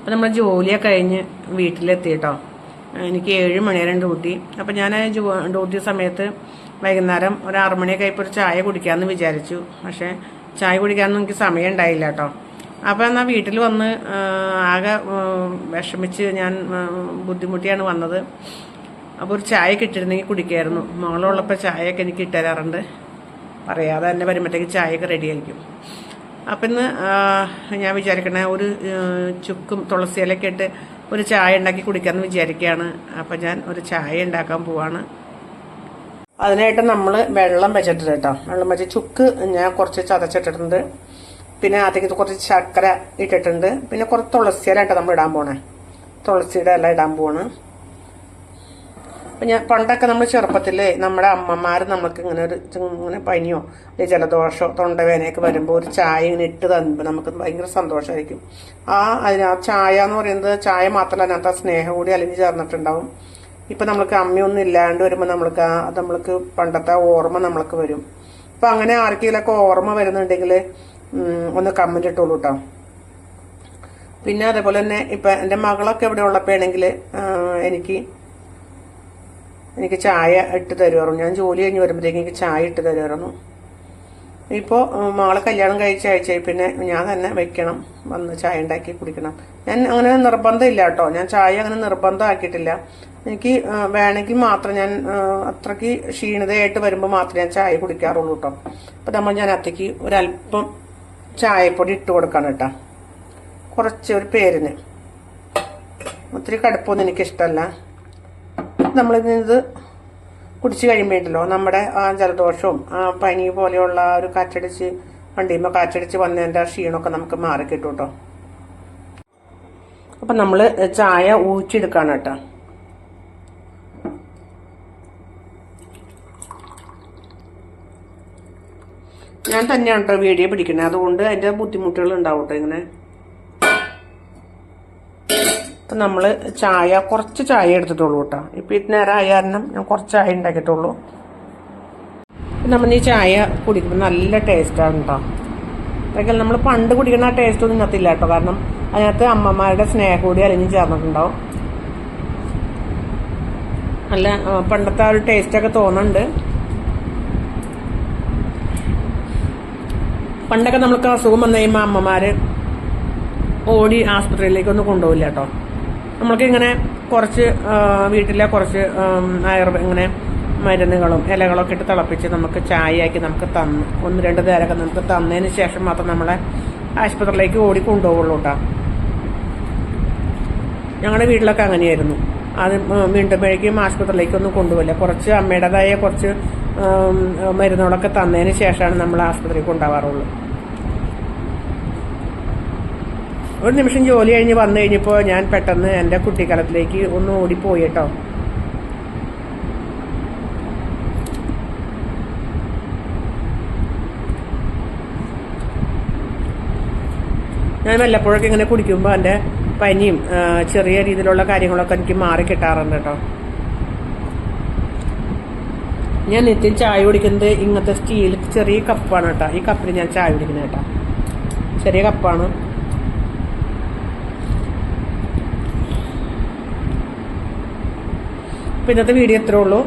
അപ്പം നമ്മൾ ജോലിയൊക്കെ കഴിഞ്ഞ് വീട്ടിലെത്തി കേട്ടോ എനിക്ക് ഏഴ് മണിവരെ ഡ്യൂട്ടി. അപ്പം ഞാൻ ഡ്യൂട്ടി സമയത്ത് വൈകുന്നേരം ഒരു ആറു മണിയൊക്കെ ആയപ്പോൾ ഒരു ചായ കുടിക്കാമെന്ന് വിചാരിച്ചു. പക്ഷേ ചായ കുടിക്കാനൊന്നും എനിക്ക് സമയം ഉണ്ടായില്ല കേട്ടോ. അപ്പോൾ എന്നാൽ വീട്ടിൽ വന്ന് ആകെ വിഷമിച്ച് ഞാൻ ബുദ്ധിമുട്ടിയാണ് വന്നത്. അപ്പോൾ ഒരു ചായ കിട്ടിയിരുന്നെങ്കിൽ കുടിക്കായിരുന്നു. മോളുള്ളപ്പോൾ ചായയൊക്കെ എനിക്ക് ഇട്ടുതരാറുണ്ട് പറയാതെ തന്നെ വരുമ്പോഴത്തേക്ക് ചായയൊക്കെ റെഡി ആയിരിക്കും. അപ്പം ഇന്ന് ഞാൻ വിചാരിക്കണേ ഒരു ചുക്കും തുളസി ഇലയൊക്കെ ഇട്ട് ഒരു ചായ ഉണ്ടാക്കി കുടിക്കാമെന്ന് വിചാരിക്കുകയാണ് അപ്പം ഞാൻ ഒരു ചായ ഉണ്ടാക്കാൻ പോവാണ്. അതിനായിട്ട് നമ്മൾ വെള്ളം വെച്ചിട്ടുണ്ട് കേട്ടോ. വെള്ളം വെച്ച് ചുക്ക് ഞാൻ കുറച്ച് ചതച്ചിട്ടിട്ടുണ്ട്. പിന്നെ അതിലേക്ക് കുറച്ച് ശർക്കര ഇട്ടിട്ടുണ്ട്. പിന്നെ കുറച്ച് തുളസിയില ഇല കേട്ടോ നമ്മൾ ഇടാൻ പോണേ. തുളസിയുടെ എല്ലാം ഇടാൻ പോവാണ്. അപ്പം ഞാൻ പണ്ടൊക്കെ നമ്മൾ ചെറുപ്പത്തിലേ നമ്മുടെ അമ്മമാർ നമുക്ക് ഇങ്ങനെ ഒരു ഇങ്ങനെ പനിയോ അല്ലെങ്കിൽ ജലദോഷമോ തൊണ്ടവേനയൊക്കെ വരുമ്പോൾ ഒരു ചായ ഇങ്ങനെ ഇട്ട് തന്നുമ്പോൾ നമുക്ക് ഭയങ്കര സന്തോഷമായിരിക്കും ആ അതിന് ആ ചായ എന്ന് പറയുന്നത് ചായ മാത്രമല്ല അതിനകത്ത് ആ സ്നേഹം കൂടി അലിഞ്ഞ് ചേർന്നിട്ടുണ്ടാവും. ഇപ്പം നമ്മൾക്ക് അമ്മയൊന്നും ഇല്ലാണ്ട് വരുമ്പോൾ നമ്മൾക്ക് ആ നമ്മൾക്ക് പണ്ടത്തെ ഓർമ്മ നമ്മൾക്ക് വരും. അപ്പം അങ്ങനെ ആർക്കെങ്കിലൊക്കെ ഓർമ്മ വരുന്നുണ്ടെങ്കിൽ ഒന്ന് കമന്റ് ഇട്ടോളൂ കേട്ടോ പിന്നെ അതേപോലെ തന്നെ ഇപ്പം എന്റെ മകളൊക്കെ ഇവിടെ ഉള്ളപ്പോഴാണെങ്കിൽ എനിക്ക് എനിക്ക് ചായ ഇട്ട് തരുമായിരുന്നു ഞാൻ ജോലി കഴിഞ്ഞ് വരുമ്പോഴത്തേക്ക് എനിക്ക് ചായ ഇട്ട് തരുമായിരുന്നു ഇപ്പോൾ മകളെ കല്യാണം കഴിച്ച ആഴ്ചയായി പിന്നെ ഞാൻ തന്നെ വെക്കണം. വന്ന് ചായ ഉണ്ടാക്കി കുടിക്കണം. ഞാൻ അങ്ങനെ നിർബന്ധമില്ല കേട്ടോ. ഞാൻ ചായ അങ്ങനെ നിർബന്ധമാക്കിയിട്ടില്ല. എനിക്ക് വേണമെങ്കിൽ മാത്രം ഞാൻ അത്രയ്ക്ക് ക്ഷീണിതയായിട്ട് വരുമ്പോൾ മാത്രമേ ഞാൻ ചായ കുടിക്കാറുള്ളൂ കേട്ടോ. അപ്പം നമ്മൾ ഞാൻ അത്തേക്ക് ഒരല്പം ചായപ്പൊടി ഇട്ട് കൊടുക്കണം കേട്ടോ. കുറച്ച് ഒരു പേരിന്. ഒത്തിരി കടുപ്പൊന്നും എനിക്കിഷ്ടമല്ല. നമ്മളിത് കുടിച്ച് കഴിയുമ്പോഴല്ലോ നമ്മുടെ ആ ജലദോഷവും പനി പോലെയുള്ള ഒരു കാറ്റടിച്ച് വണ്ടിയുമ്പോൾ കാറ്റടിച്ച് വന്നതിന്റെ ക്ഷീണമൊക്കെ നമുക്ക് മാറിക്കിട്ടും കേട്ടോ അപ്പം നമ്മൾ ചായ ഊച്ചെടുക്കാണ് കേട്ടോ. ഞാൻ തന്നെയാണ് കേട്ടോ വീഡിയോ പിടിക്കണേ അതുകൊണ്ട് അതിന്റെ ബുദ്ധിമുട്ടുകൾ ഉണ്ടാവും കേട്ടോ ഇങ്ങനെ. അപ്പം നമ്മൾ ചായ കുറച്ച് ചായ എടുത്തിട്ടുള്ളൂ കേട്ടോ. ഇപ്പം ഇത് നേരം ആയ കാരണം ഞാൻ കുറച്ച് ചായ ഉണ്ടാക്കിയിട്ടുള്ളൂ. നമ്മൾ ഈ ചായ കുടിക്കുമ്പോൾ നല്ല ടേസ്റ്റാണ് കേട്ടോ അതൊക്കെ നമ്മൾ പണ്ട് കുടിക്കുന്ന ആ ടേസ്റ്റ് ഒന്നും ഇതിനകത്തില്ല കേട്ടോ കാരണം അതിനകത്ത് അമ്മമാരുടെ സ്നേഹം കൂടി അലിഞ്ഞ് ചേർന്നിട്ടുണ്ടാവും. നല്ല പണ്ടത്തെ ആ ഒരു ടേസ്റ്റൊക്കെ തോന്നുന്നുണ്ട്. പണ്ടൊക്കെ നമ്മൾക്ക് അസുഖം വന്നു കഴിയുമ്പോൾ അമ്മമാർ ഓടി ആസ്പത്രിയിലേക്കൊന്നും കൊണ്ടുപോകില്ല കേട്ടോ നമ്മൾക്ക് ഇങ്ങനെ കുറച്ച് വീട്ടിലെ കുറച്ച് ആയുർവേദ ആയുർവേ ഇങ്ങനെ മരുന്നുകളും ഇലകളൊക്കെ ഇട്ട് തിളപ്പിച്ച് നമുക്ക് ചായയാക്കി നമുക്ക് തന്ന് ഒന്ന് രണ്ട് നേരമൊക്കെ നമുക്ക് തന്നതിന് ശേഷം മാത്രം നമ്മളെ ആശുപത്രിയിലേക്ക് ഓടി കൊണ്ടുപോകുള്ളൂ കേട്ടോ ഞങ്ങളുടെ വീട്ടിലൊക്കെ അങ്ങനെയായിരുന്നു. അത് വീണ്ടുമ്പോഴേക്കും ആശുപത്രിയിലേക്കൊന്നും കൊണ്ടുപോകില്ല കുറച്ച് അമ്മയുടേതായ കുറച്ച് മരുന്നുകളൊക്കെ തന്നതിന് ശേഷമാണ് നമ്മൾ ആശുപത്രിയിൽ കൊണ്ടുപോകാറുള്ളൂ ഒരു നിമിഷം ജോലി കഴിഞ്ഞ് വന്നു കഴിഞ്ഞപ്പോൾ ഞാൻ പെട്ടെന്ന് എന്റെ കുട്ടിക്കാലത്തിലേക്ക് ഒന്ന് ഓടിപ്പോയി കേട്ടോ. ഞാൻ വല്ലപ്പോഴൊക്കെ ഇങ്ങനെ കുടിക്കുമ്പോൾ എന്റെ പനിയും ചെറിയ രീതിയിലുള്ള കാര്യങ്ങളൊക്കെ എനിക്ക് മാറി കിട്ടാറുണ്ട് കേട്ടോ. ഞാൻ നിത്യം ചായ കുടിക്കുന്നത് ഇങ്ങനത്തെ സ്റ്റീൽ ചെറിയ കപ്പാണ് കേട്ടോ. ഈ കപ്പിൽ ഞാൻ ചായ കുടിക്കുന്നത് കേട്ടോ. ചെറിയ കപ്പാണ് അപ്പോൾ ഇന്നത്തെ വീഡിയോ ഇത്രേ ഉള്ളൂ.